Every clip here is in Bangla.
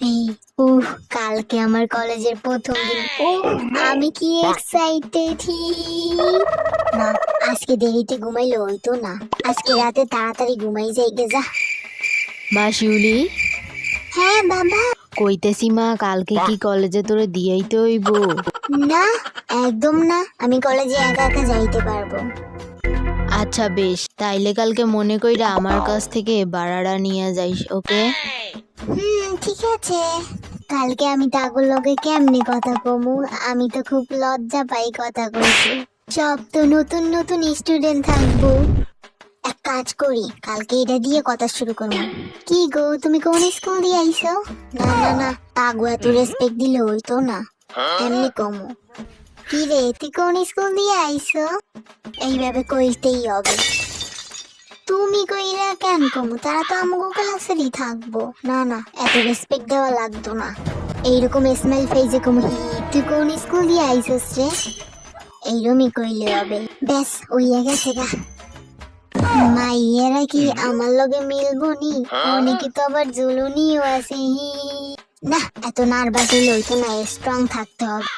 এই উহ কালকে আমার কলেজের প্রথম দিন। ও আমি কি এক্সাইটেড না আজকে দেরিতে ঘুমাইলে হইতো না। আজকে রাতে তাড়াতাড়ি ঘুমাই যাই গে যা। মা শিউলি হ্যাঁ বাবা। কইতেছি মা কালকে কি কলেজে তোরে দিয়েইতে হইব? না একদম না। আমি কলেজে একা একা যাইতে পারব। আচ্ছা বেশ। তাইলে কালকে মনে কইরা আমার কাছ থেকে বাড়াটা নিয়ে যাইস ওকে? হুম, ঠিক আছে। কালকে আমি তাগুর লগে কেমনে কথা কমু? আমি তো খুব লজ্জা পাই কথা কইতে। সব তো নতুন নতুন স্টুডেন্ট থাকব। এক কাজ করি, কালকে এটা দিয়ে কথা শুরু করব। কি গো, তুমি কোন স্কুল দিয়ে আইছো না না না তাগু এত রেসপেক্ট দিলে হইতো না। এমনি কমু? কি রে, তুই কোন স্কুল দিয়ে আইছো এইভাবে কইতেই হবে। তুমি কইরা কেন কমু? তারা তো আমাকে ক্লাসেরই থাকব। না না, এত রেসপেক্ট দেওয়া লাগতো না। এইরকম স্মাইল ফেজে কমু তুই কোন স্কুল দিয়ে আইসস রে? এইরমই কইলে হবে। ব্যাস, ওইয়া গেছে গা। মাইয়েরা কি আমার লগে মিলবো নি? অনেকে তো আবার জুলুনিও আছে না, এত নার্ভাস হইলে না স্ট্রং থাকতে হবে।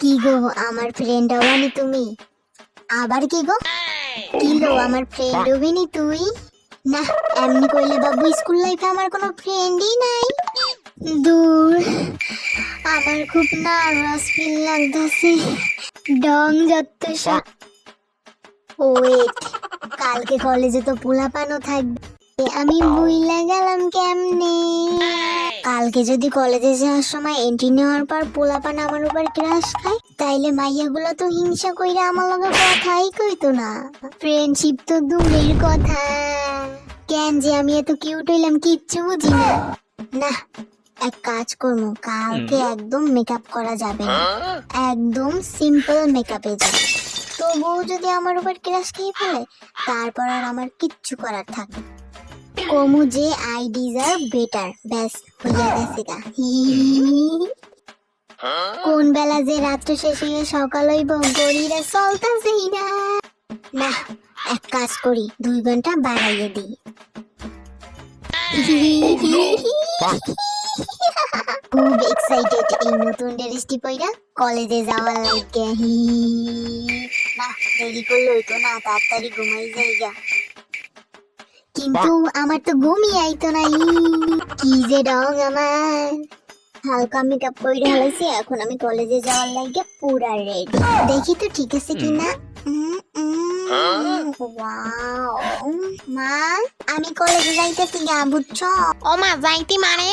কি গো, আমার ফ্রেন্ড হবানি তুমি? আবার কি গো? কিলো আমার ফ্রেন্ড তুই? না এমনি কইলে বাবু স্কুল লাইফে আমার কোনো ফ্রেন্ডই নাই। দূর আমার খুব নার্ভাস ফিল লাগতেছে। ডং যত ওয়েট কালকে কলেজে তো পোলাপানও থাকবে। আমি বুইলা গেলাম কেমনে? কালকে যদি কলেজে যাওয়ার সময় এন্ট্রি নেওয়ার পর পোলাপান আমার উপর ক্রাশ খায় তাইলে মাইয়াগুলো তো হিংসা কইরা আমার লগে কথাই কইতো না। ফ্রেন্ডশিপ তো দূরের কথা। কেন যে আমি এত কিউট হইলাম কিচ্ছু বুঝি না। না এক কাজ করব কালকে একদম মেকআপ করা যাবে না। একদম সিম্পল মেকআপে যাবে। তবুও যদি আমার উপর ক্রাশ খেয়ে ফেলে তারপর আর আমার কিচ্ছু করার থাকে না। কমু যে আই ডিজার্ভ বেটার। ব্যাস, হইয়া গেছে গা। কোন বেলা যে রাত্রে শেষ হয়ে সকাল হইব, গড়িরা চলতাছেই না। না, এক কাজ করি, দুই ঘণ্টা বাড়াইয়ে দিই। খুব এক্সাইটেড এই নতুন ড্রেসটি পইরা কলেজে যাওয়ার লাগে। না, দেরি করলে হইতো না, তাড়াতাড়ি ঘুমাই যাইগা। কিন্তু আমার তো ঘুমই আইতো না কি যে রং আমার। হালকা মেকআপ করে হালাইছি এখন আমি কলেজে যাওয়ার লাগে পুরা রেডি দেখি তো ঠিক আছে কিনা? উম, উম, wow. মা আমি কলেজে যাইতেছি গা বুঝছ? ও মা যাইতি মানে?